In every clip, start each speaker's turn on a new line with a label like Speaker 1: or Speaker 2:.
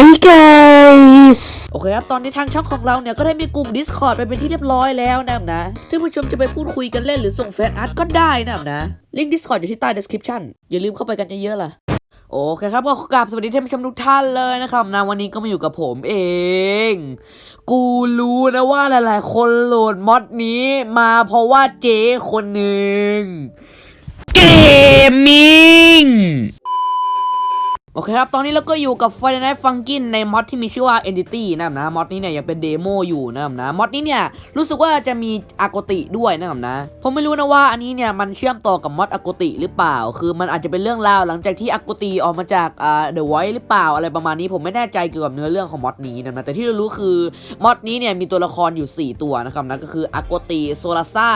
Speaker 1: Hey guys โอเคครับ ตอนนี้ทางช่องของเราเนี่ย ก็ได้มีกลุ่ม Discord ไปเป็นที่เรียบร้อยแล้วนะนะท่านผู้ชมจะไปพูดคุยกันเล่นหรือส่งแฟนอาร์ตก็ได้นะนะลิงก์ Discord อยู่ที่ใต้ description อย่าลืมเข้าไปกันเยอะๆล่ะโอเคครับก็กราบสวัสดีท่านผู้ชมทุกท่านเลยนะครับนะวันนี้ก็มาอยู่กับผมเอง กูรู้นะว่าหลายๆ คนโหลดมอดนี้มาเพราะว่าเจ๊คนหนึ่งเกมมิ่ง โอเคครับ ตอนนี้เราก็อยู่กับ Friday Night Funkin ในมอดที่มีชื่อว่า Entity นะครับนะมอดนี้เนี่ยยังเป็นเดโมอยู่นะครับนะมอดนี้เนี่ยรู้สึกว่าจะมีอากติด้วยนะครับนะผมไม่รู้นะว่าอันนี้เนี่ยมันเชื่อมต่อกับมอดอากติหรือเปล่า คือมันอาจจะเป็นเรื่องราวหลังจากที่อากติออกมาจากอ่า The Voice หรือเปล่าอะไรประมาณนี้ผมไม่แน่ใจเกี่ยวกับเนื้อเรื่องของมอดนี้นะนะแต่ที่เรารู้คือมอดนี้เนี่ยมีตัวละครอยู่ 4 ตัวนะครับนะก็คืออากติโซลาซ่า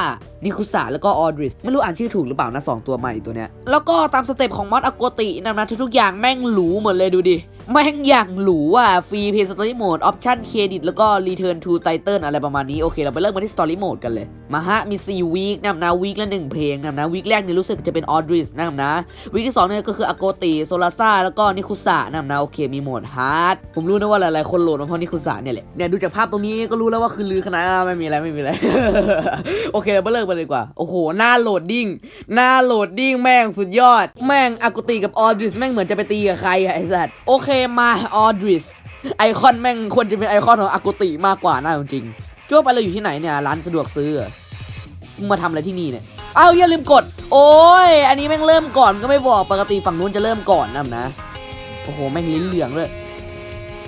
Speaker 1: นิคุสะแล้วก็ออดริสไม่รู้อ่านชื่อถูกหรือเปล่านะสองตัวใหม่ตัวเนี้ยแล้วก็ตามสเต็ปของมอดอโกตินะนะทุกๆอย่างแม่งหรูหมดเลยดูดิ แม่งอย่างหรูอะ ฟรีเพย์สตอรี่โหมดออปชั่นเครดิตแล้วก็รีเทิร์นทูไตเติลอะไรประมาณนี้ โอเค เราไปเริ่มกันที่สตอรี่โหมดกันเลย มาฮะ มี 4 วีคนะนะวีคละ 1 เพลงนะนะวีคแรกเนี่ยรู้สึกจะเป็นออดริสนะนะวีคที่2เนี่ยก็คืออโกติโซลาซ่าแล้วก็นิคุสะนะนะโอเค มีโหมดฮาร์ดผมรู้นะว่าหลายๆคนโหลดมาเพราะนิคุสะเนี่ยแหละเนี่ยดูจากภาพตรงนี้ก็รู้แล้วว่าคือลือขนาดไม่มีอะไรไม่มีอะไรโอเคเราไปเริ่มกันเลยกว่าโอ้โหหน้าโหลดดิ้งหน้าโหลดดิ้งแม่งสุดยอด แม่งอากุติกับออดริสแม่งเหมือนจะไปตีกับใครอะไอ้สัตว์โอเคมาออดริสไอคอนแม่งควรจะเป็นไอคอนของอากุติมากกว่าน่าจริงๆจ้วไปเราอยู่ที่ไหนเนี่ย ร้านสะดวกซื้อเหรอมึงมาทำอะไรที่นี่เนี่ยเอาอย่าลืมกด โอ้ย อันนี้แม่งเริ่มก่อนก็ไม่บอกปกติฝั่งนู้นจะเริ่มก่อนนะนะ โอ้โห แม่งลิ้นเหลืองเลย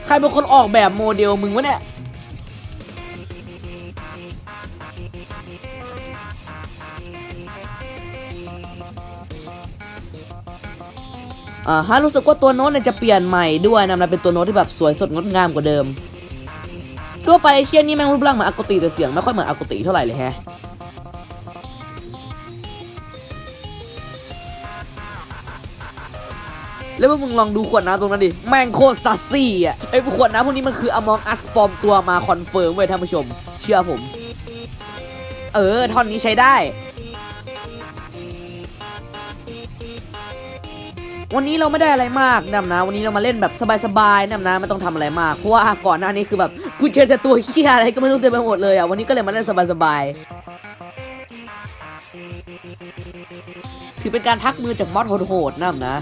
Speaker 1: ใครเป็นคนออกแบบโมเดลมึงวะเนี่ย ฮะรู้สึกว่าตัวโน้ตเนี่ยจะเปลี่ยนใหม่ด้วยนะมันเป็นตัวโน้ตที่แบบสวยสดงดงามกว่าเดิม ทั่วไปเชียนนี่แม่งรูปร่างเหมือนอากติแต่เสียงไม่ค่อยเหมือนอากติเท่าไหร่เลยแฮะแล้วพวกมึงลองดูขวดน้ำตรงนั้นดิ แม่งโคตรซัสซี่อะไอ้ขวดน้ำพวกนี้มันคืออมองอัสปลอมตัวมาคอนเฟิร์มเว้ยท่านผู้ชม เชื่อผม เออ ท่อนนี้ใช้ได้ วันนี้เราไม่ได้อะไรมากนะนะ วันนี้เรามาเล่นแบบสบายๆนะนะไม่ต้องทำอะไรมากเพราะว่าก่อนหน้านี้คือแบบกูเจอแต่ตัวเคี้ยอะไรก็ไม่รู้เต็มไปหมดเลยอะวันนี้ก็เลยมาเล่นสบายๆถือเป็นการพักมือจากมอสโหดๆนะนะ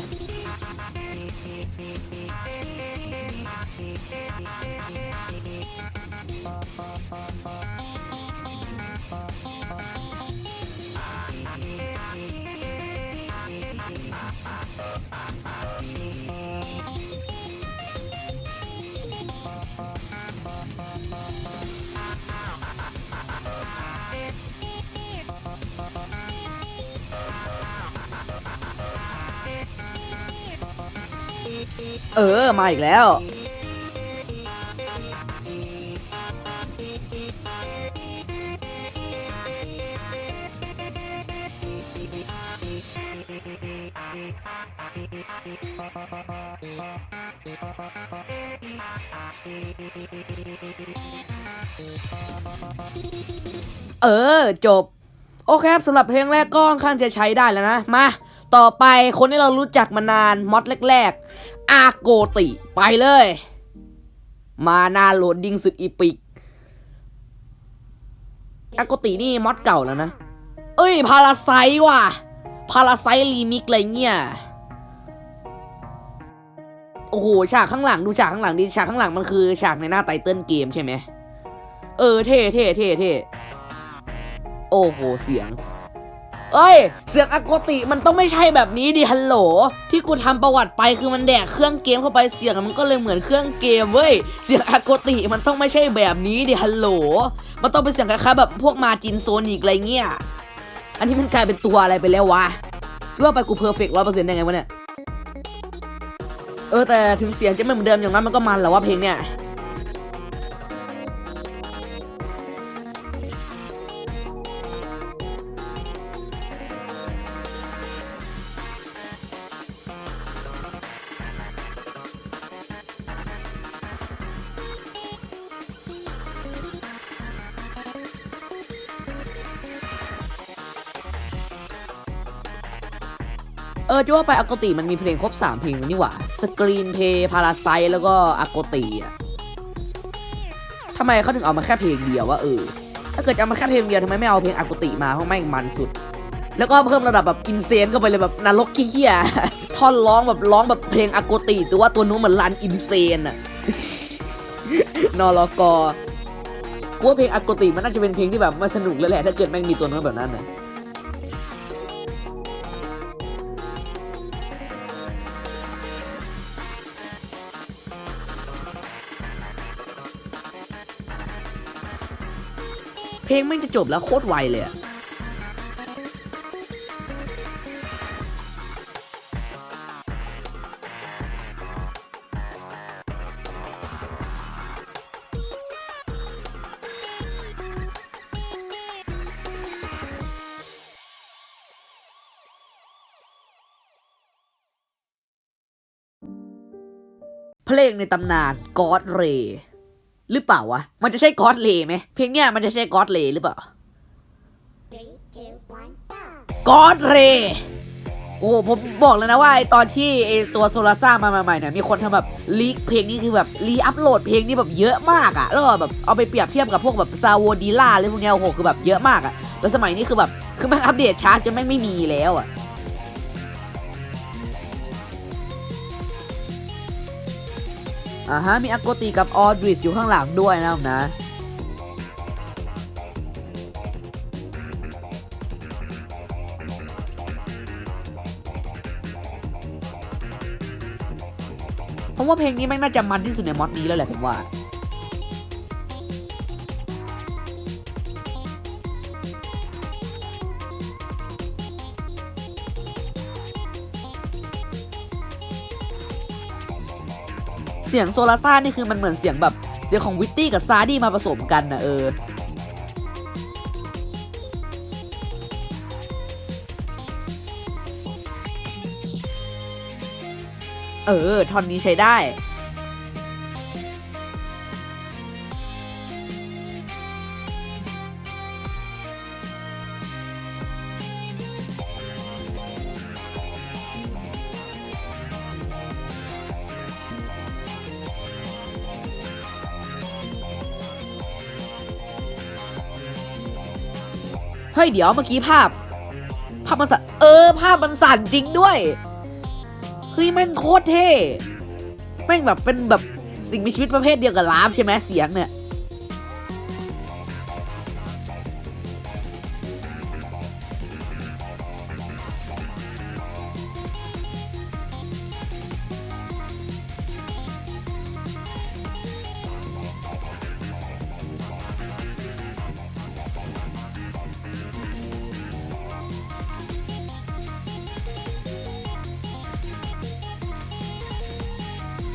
Speaker 1: เออ มาอีกแล้ว เออ จบ โอเคครับสำหรับเพลงแรกก็ค่อนข้างจะใช้ได้แล้วนะ มา ต่อไปคนที่เรารู้จักมานานมอดแรกๆ อาโกติไปเลย มานาโหลดดิ้งสุดอีปิก อาโกตินี่มอดเก่าแล้วนะ เอ้ย พาราไซว่ะ พาราไซรีมิกอะไรเงี้ย โอ้โห ฉากข้างหลังดูฉากข้างหลังดิฉากข้างหลังมันคือฉากในหน้าไตเติ้ลเกมใช่ไหม เออเท่เท่เท่เท่โอ้โห เสียง เอ้ย เสียงอากติมันต้องไม่ใช่แบบนี้ดิฮัลโหล ที่กูทำประวัติไปคือมันแดกเครื่องเกมเข้าไปเสียงมันก็เลยเหมือนเครื่องเกมเว้ย เสียงอากติมันต้องไม่ใช่แบบนี้ดิฮัลโหล มันต้องเป็นเสียงคล้ายๆแบบพวกมาจินโซนิกอะไรเงี้ย อันนี้มันกลายเป็นตัวอะไรไปแล้ววะคิดว่าไปกูเพอร์เฟกต์ร้อยเปอร์เซ็นต์ได้ไงวะเนี่ย เออแต่ถึงเสียงจะไม่เหมือนเดิมอย่างนั้นมันก็มันแหละว่าเพลงเนี่ย ออจะว่าไปอากติมันมีเพลงครบ 3 เพลงนี่หว่าสกรีนเพย์พาราไซแล้วก็อโกตีอะทำไมเขาถึงเอามาแค่เพลงเดียววะเออ ถ้าเกิดจะเอามาแค่เพลงเดียวทำไมไม่เอาเพลงอโกติมาเพราะแม่งมันสุด แล้วก็เพิ่มระดับแบบอินเซนเข้าไปเลยแบบนรกขี้เหี้ยท่อนร้องแบบร้องแบบเพลงอโกติแต่ว่าตัวนู้นเหมือนรันอินเซนอะนอรกกูว่าเพลงอโกติมันน่าจะเป็นเพลงที่แบบมันสนุกเลยแหละถ้าเกิดแม่งมีตัวนู้นแบบนั้นนะ ลงแม่งจะจบแล้วโคตรไวเลยอะเพลงในตำนาน God Ray หรือเปล่าวะ มันจะใช่ God Ray ไหมเพลงเนี้ยมันจะใช่ God Ray หรือเปล่า
Speaker 2: Three, two, one, go!
Speaker 1: กอดเรโอ้ ผมบอกเลยนะว่าไอตอนที่ไอตัวโซลาซ่ามาใหม่ๆเนี่ยมีคนทำแบบลีกเพลงนี้คือแบบรีอัพโหลดเพลงนี้แบบเยอะมากอะแล้วแบบเอาไปเปรียบเทียบกับพวกแบบซาวดีล่าอะไรพวกเนี้ยโอ้โหคือแบบเยอะมากอะแล้วสมัยนี้คือแบบคือมันอัปเดตช้าจจนแม่งไม่มีแล้วอะ อ่าฮะมีอากติกับออดริสอยู่ข้างหลังด้วยนะครับนะผมว่าเพลงนี้แม่งน่าจะมันที่สุดในมอดนี้แล้วแหละผมว่า เสียงโซลาซ่านี่คือมันเหมือนเสียงแบบเสียงของวิตตี้กับซาดี้มาผสมกันนะเออเออท่อนนี้ใช้ได้ เฮ้ยเดี๋ยวเมื่อกี้ภาพ ภาพมันสั่นเออ ภาพมันสั่นจริงด้วยเฮ้ยแม่งโคตรเท่แม่งแบบเป็นแบบสิ่งมีชีวิตประเภทเดียวกับลาฟใช่ไหมเสียงเนี่ย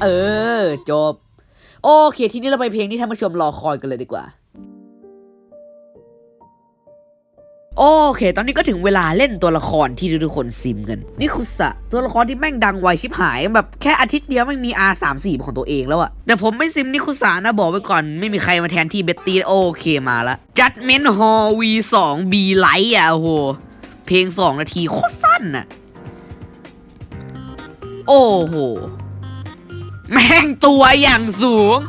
Speaker 1: เออ จบ โอเค ทีนี้เราไปเพลงที่ท่านผู้ชมรอคอยกันเลยดีกว่า โอเค ตอนนี้ก็ถึงเวลาเล่นตัวละครที่ทุกคนซิมกัน นี่คุสะตัวละครที่แม่งดังไวชิบหาย แบบแค่อาทิตย์เดียวแม่มี R 3 4ของตัวเองแล้วอะแต่ผมไม่ซิมนิคุสะนะบอกไว้ก่อน ไม่มีใครมาแทนที่เบตตี้โอเคมาละ Judgment Hall V 2 B Light อะโอ้โหเพลง2นาทีโคตรสั้นอะโอ้โห แม่งตัวอย่างสูง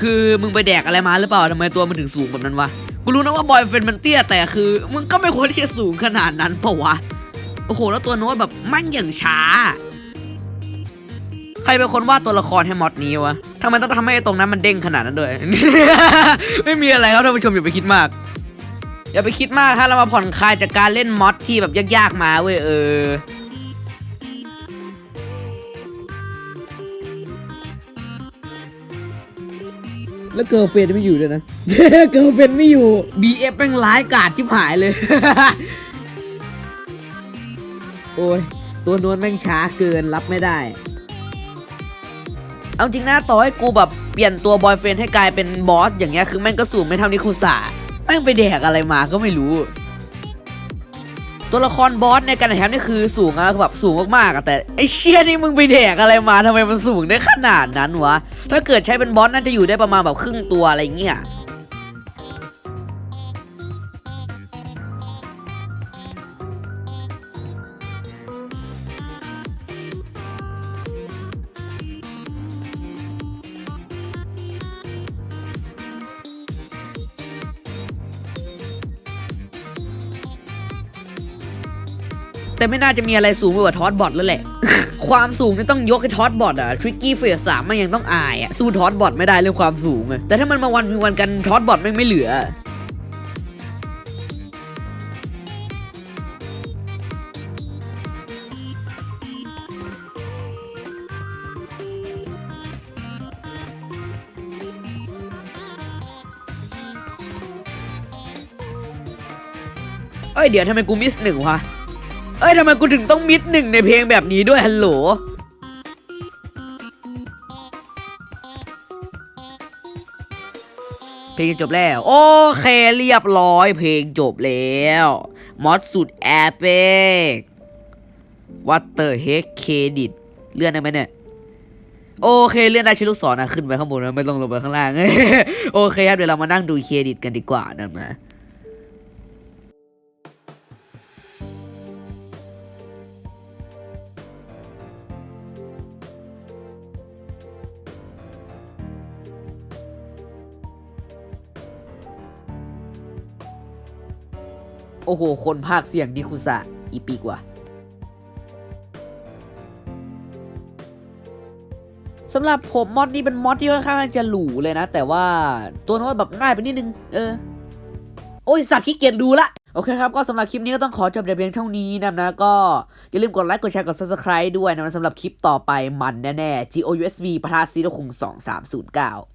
Speaker 1: คือมึงไปแดกอะไรมาหรือเปล่าทำไมตัวมันถึงสูงแบบนั้นวะ กูรู้นะว่าบอยเฟนมันเตี้ยแต่คือ มึงก็ไม่ควรที่จะสูงขนาดนั้นเปล่าวะ โอ้โห แล้วตัวโน้ตแบบมั่งอย่างช้า ใครเป็นคนวาดตัวละครให้มอดนี้วะทำไมต้องทำให้ไอ้ตรงนั้นมันเด้งขนาดนั้นด้วย ไม่มีอะไรครับท่านผู้ชมอย่าไปคิดมาก อย่าไปคิดมากถ้าเรามาผ่อนคลายจากการเล่นมอดที่แบบยากๆมาเว้ยเออแล้วเกิร์ลเฟนไม่อยู่ด้วยนะ เกิร์ลเฟนไม่อยู่ BF เป็นร้ายกาดชิบหายเลย โอ้ย ตัวนวลแม่งช้าเกินรับไม่ได้ เอาจริงนะต่อให้กูแบบเปลี่ยนตัวบอยเฟรนให้กลายเป็นบอสอย่างเงี้ยคือแม่งก็สูงไม่เท่านิคุสะ แม่งไปแดกอะไรมาก็ไม่รู้ ตัวละครบอสในการแถมนี่คือสูงอะแบบสูงมากๆอะแต่ไอเชี่ยนี่มึงไปแดกอะไรมาทำไมมันสูงได้ขนาดนั้นวะถ้าเกิดใช้เป็นบอสน่าจะอยู่ได้ประมาณแบบครึ่งตัวอะไรเงี้ย แต่ไม่น่าจะมีอะไรสูงไปกว่าทอสบอทแล้วแหละ ความสูงนี่ต้องยกให้ทอสบอทอะทริกกี้เฟสสามมันยังต้องอายอะสู้ทอสบอทไม่ได้เรื่องความสูงอะแต่ถ้ามันมาวันพิงวันกันทอสบอทไม่ไม่เหลือเอ้ยเดี๋ยวทำไมกูมิสหนึ่งวะ เอ้ยทำไมกูถึงต้องมิสหนึ่งในเพลงแบบนี้ด้วยฮัลโหลเพลงจบแล้ว โอเคเรียบร้อย เพลงจบแล้วมอดสุดแอปเปกวัตเตอร์เฮกเครดิตเลื่อนได้ไหมเนี่ยโอเคเลื่อนได้ใช้ลูกศรนะขึ้นไปข้างบนนะไม่ต้องลงไปข้างล่าง โอเคครับเดี๋ยวเรามานั่งดูเครดิตกันดีกว่านะนะ โอ้โห คนภาคเสียงนิคุสะอีปีกว่าสำหรับผมมอดนี้เป็นมอดที่ค่อนข้างจะหรูเลยนะ แต่ว่าตัวโน้ตแบบง่ายไปนิดนึง เออ โอ้ย สัตว์ขี้เกียจดูละ โอเคครับ ก็สำหรับคลิปนี้ก็ต้องขอจบแต่เพียงเท่านี้นะนะ ก็อย่าลืมกดไลค์ กดแชร์ กด subscribe ด้วยนะสำหรับคลิปต่อไปมันแน่ๆ GOUSB ประทาซีโรคุง2309